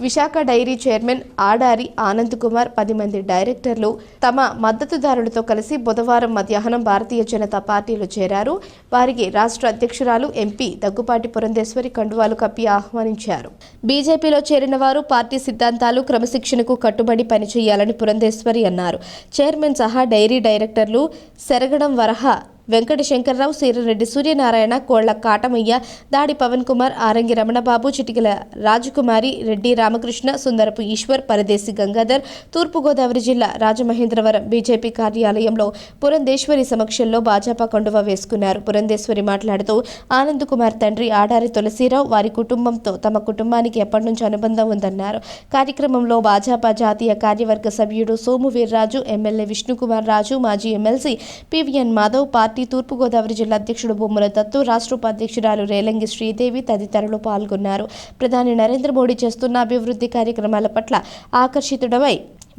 Visakha dairy chairman Adari Anand Kumar పది మంది డైరెక్టర్లు తమ మద్దతుదారులతో కలిసి బుధవారం మధ్యాహ్నం భారతీయ జనతా పార్టీలో చేరారు. వారికి రాష్ట్ర అధ్యక్షురాలు ఎంపీ దగ్గుపాటి పురంధేశ్వరి కండువాలు కప్పి ఆహ్వానించారు. బీజేపీలో చేరిన వారు పార్టీ సిద్ధాంతాలు క్రమశిక్షణకు కట్టుబడి పనిచేయాలని పురంధేశ్వరి అన్నారు. చైర్మన్ సహా డైరీ డైరెక్టర్లు సెరగడం వరహ వెంకట శంకర్రావు సీరరెడ్డి సూర్యనారాయణ కోళ్ళ కాటమయ్య దాడి పవన్ కుమార్ ఆరంగి రమణబాబు చిటికల రాజకుమారి రెడ్డి రామకృష్ణ సుందరపు ఈశ్వర్ పరదేశి గంగాధర్ తూర్పుగోదావరి జిల్లా రాజమహేంద్రవరం బీజేపీ కార్యాలయంలో పురంధేశ్వరి సమక్షంలో భాజపా కండువ వేసుకున్నారు. పురంధేశ్వరి మాట్లాడుతూ ఆనంద్ కుమార్ తండ్రి ఆడారి తులసీరావు వారి కుటుంబంతో తమ కుటుంబానికి ఎప్పటి నుంచి అనుబంధం ఉందన్నారు. కార్యక్రమంలో భాజపా జాతీయ కార్యవర్గ సభ్యుడు సోము వీర్రాజు ఎమ్మెల్యే విష్ణుకుమార్ రాజు మాజీ ఎమ్మెల్సీ పివిఎన్ మాధవ్ పార్టీ తూర్పుగోదావరి జిల్లా అధ్యక్షుడు బొమ్మల దత్తు రాష్ట్ర ఉపాధ్యక్షురాలు రేలంగి శ్రీదేవి తదితరులు పాల్గొన్నారు. ప్రధాని నరేంద్ర మోడీ చేస్తున్న అభివృద్ధి కార్యక్రమాల పట్ల ఆకర్షితుడమై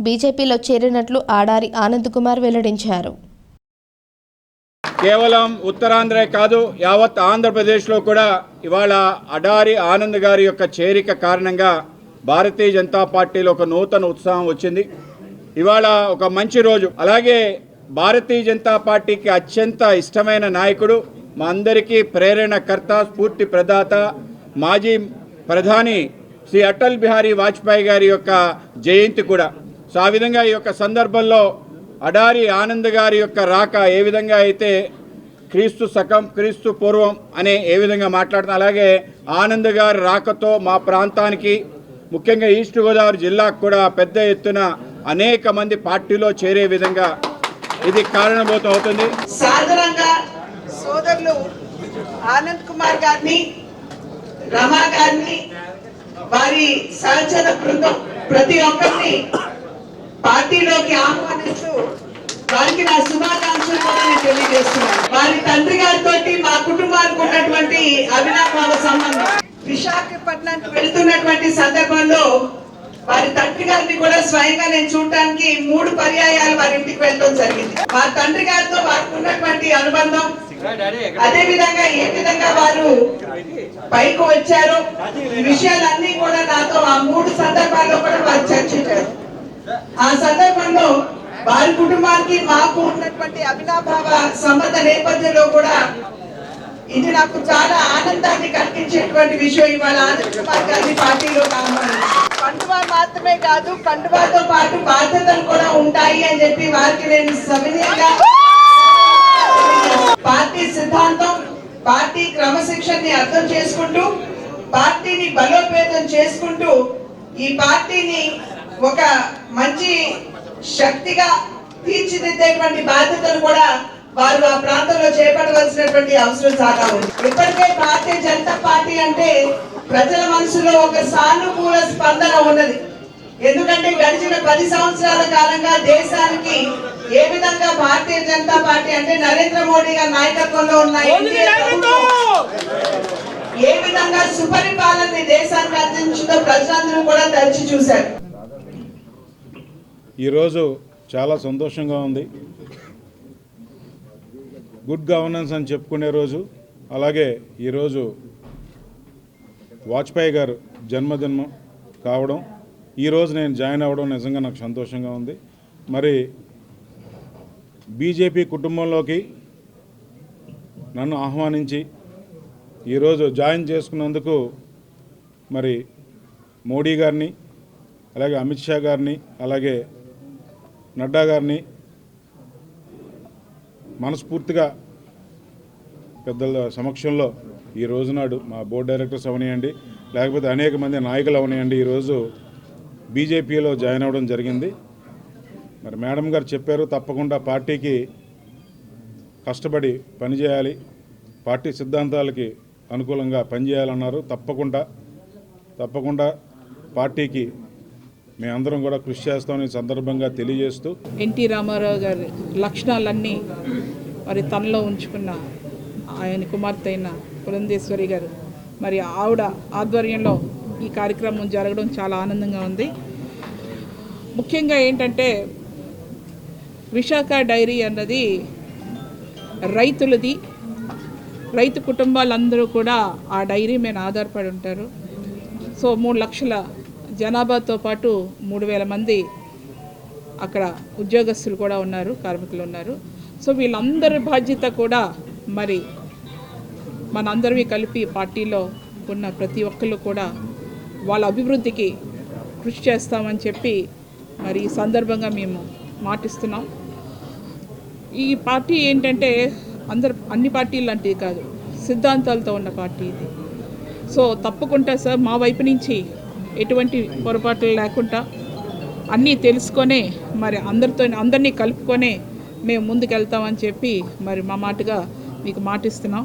బీజేపీలో చేరినట్లు ఆడారి ఆనంద్ కుమార్ వెల్లడించారు. కేవలం ఉత్తరాంధ్రే కాదు యావత్ ఆంధ్రప్రదేశ్లో కూడా ఇవాళ అడారి ఆనంద్ గారి యొక్క చేరిక కారణంగా భారతీయ జనతా పార్టీలో ఒక నూతన ఉత్సాహం వచ్చింది. ఇవాళ ఒక మంచి రోజు. అలాగే భారతీయ జనతా పార్టీకి అత్యంత ఇష్టమైన నాయకుడు మా అందరికీ ప్రేరణకర్త స్ఫూర్తి ప్రదాత మాజీ ప్రధాని శ్రీ అటల్ బిహారీ వాజ్పేయి గారి యొక్క జయంతి కూడా. సో ఆ విధంగా ఈ యొక్క సందర్భంలో అడారి ఆనంద్ గారి యొక్క రాక ఏ విధంగా అయితే క్రీస్తు శకం క్రీస్తు పూర్వం అనే ఏ విధంగా మాట్లాడుతున్నా అలాగే ఆనంద్ గారి రాకతో మా ప్రాంతానికి ముఖ్యంగా ఈస్ట్ గోదావరి జిల్లాకు కూడా పెద్ద ఎత్తున అనేక మంది పార్టీలో చేరే విధంగా ఇది కారణభూతం అవుతుంది. సాధారణంగా సోదరులు ఆనంద్ కుమార్ గారిని రమా గారిని వారి సహచర బృందం ప్రతి ఒక్కరిని పార్టీలోకి ఆహ్వానిస్తూ వారికి నా శుభాకాంక్షలు తెలియజేస్తున్నాను. వారి తండ్రి గారితో మా కుటుంబానికి ఉన్నటువంటి అవినాభావ సంబంధం. విశాఖపట్నానికి వెళ్తున్నటువంటి సందర్భంలో వారి తండ్రి గారిని కూడా స్వయంగా నేను చూడటానికి మూడు పర్యాయాలు వారి ఇంటికి వెళ్ళడం జరిగింది. వారి తండ్రి గారితో వారికి ఉన్నటువంటి అనుబంధం అదే విధంగా ఏ విధంగా వారు పైకి వచ్చారు ఈ విషయాలన్నీ కూడా నాతో ఆ మూడు సందర్భాల్లో కూడా వారు చర్చించారు. ఆ సందర్భంలో వారి కుటుంబానికి మాకు ఉన్నటువంటి అభినాభావ సంబంధ నేపథ్యంలో కూడా ఇది నాకు చాలా ఆనందాన్ని కలిగించేటువంటి విషయం ఇవాళ ఆనంద్ కుమార్ పార్టీలో కండువా మాత్రమే కాదు కండువాతో పాటు బాధ్యతలు కూడా ఉంటాయి అని చెప్పి వారికి నేను సవినీయంగా పార్టీ సిద్ధాంతం పార్టీ క్రమశిక్షణని అర్థం చేసుకుంటూ పార్టీని బలోపేతం చేసుకుంటూ ఈ పార్టీని ఒక మంచి శక్తిగా తీర్చిదిద్దేటువంటి బాధ్యతలు కూడా వారు ఆ ప్రాంతంలో చేపట్టవలసినటువంటి అవసరం చాలా ఉంది. ఇప్పటికే భారతీయ జనతా పార్టీ అంటే ప్రజల మనసులో ఒక సానుకూల స్పందన ఉన్నది. ఎందుకంటే గడిచిన పది సంవత్సరాల కాలంగా దేశానికి ఏ విధంగా భారతీయ జనతా పార్టీ అంటే నరేంద్ర మోడీ గారి నాయకత్వంలో ఉన్న ఏ విధంగా సుపరిపాలన దేశానికి అందించిందో ప్రజలందరూ కూడా తరిచి చూశారు. ఈరోజు చాలా సంతోషంగా ఉంది. గుడ్ గవర్నెన్స్ అని చెప్పుకునే రోజు అలాగే ఈరోజు వాజ్పేయి గారు జన్మదినం కావడం ఈరోజు నేను జాయిన్ అవ్వడం నిజంగా నాకు సంతోషంగా ఉంది. మరి బీజేపీ కుటుంబంలోకి నన్ను ఆహ్వానించి ఈరోజు జాయిన్ చేసుకున్నందుకు మరి మోడీ గారిని అలాగే అమిత్ షా గారిని అలాగే నడ్డా గారిని మనస్ఫూర్తిగా పెద్దల సమక్షంలో ఈ రోజునాడు మా బోర్డు డైరెక్టర్స్ అవనియండి లేకపోతే అనేక మంది నాయకులు అవనియండి ఈరోజు బీజేపీలో జాయిన్ అవ్వడం జరిగింది. మరి మేడం గారు చెప్పారు తప్పకుండా పార్టీకి కష్టపడి పనిచేయాలి పార్టీ సిద్ధాంతాలకి అనుకూలంగా పనిచేయాలన్నారు. తప్పకుండా తప్పకుండా పార్టీకి మేమందరం కూడా కృషి చేస్తామని ఈ సందర్భంగా తెలియజేస్తూ ఎన్టీ రామారావు గారి లక్షణాలన్నీ మరి తనలో ఉంచుకున్న ఆయన కుమార్తె అయిన పురంధేశ్వరి గారు. మరి ఆవిడ ఆధ్వర్యంలో ఈ కార్యక్రమం జరగడం చాలా ఆనందంగా ఉంది. ముఖ్యంగా ఏంటంటే విశాఖ డైరీ అన్నది రైతులది. రైతు కుటుంబాలందరూ కూడా ఆ డైరీ మీద ఆధారపడి ఉంటారు. సో మూడు లక్షల జనాభాతో పాటు మూడు వేల మంది అక్కడ ఉద్యోగస్తులు కూడా ఉన్నారు కార్మికులు ఉన్నారు. సో వీళ్ళందరి బాధ్యత కూడా మరి మనందరివి కలిపి పార్టీలో ఉన్న ప్రతి ఒక్కళ్ళు కూడా వాళ్ళ అభివృద్ధికి కృషి చేస్తామని చెప్పి మరి ఈ సందర్భంగా మేము మాటిస్తున్నాం. ఈ పార్టీ ఏంటంటే అందరు అన్ని పార్టీలు లాంటివి కాదు సిద్ధాంతాలతో ఉన్న పార్టీ ఇది. సో తప్పకుండా సార్ మా వైపు నుంచి ఎటువంటి పొరపాట్లు లేకుండా అన్నీ తెలుసుకొనే మరి అందరితో అందరినీ కలుపుకొనే మేము ముందుకెళ్తామని చెప్పి మరి మా మాటగా మీకు మాటిస్తున్నాం.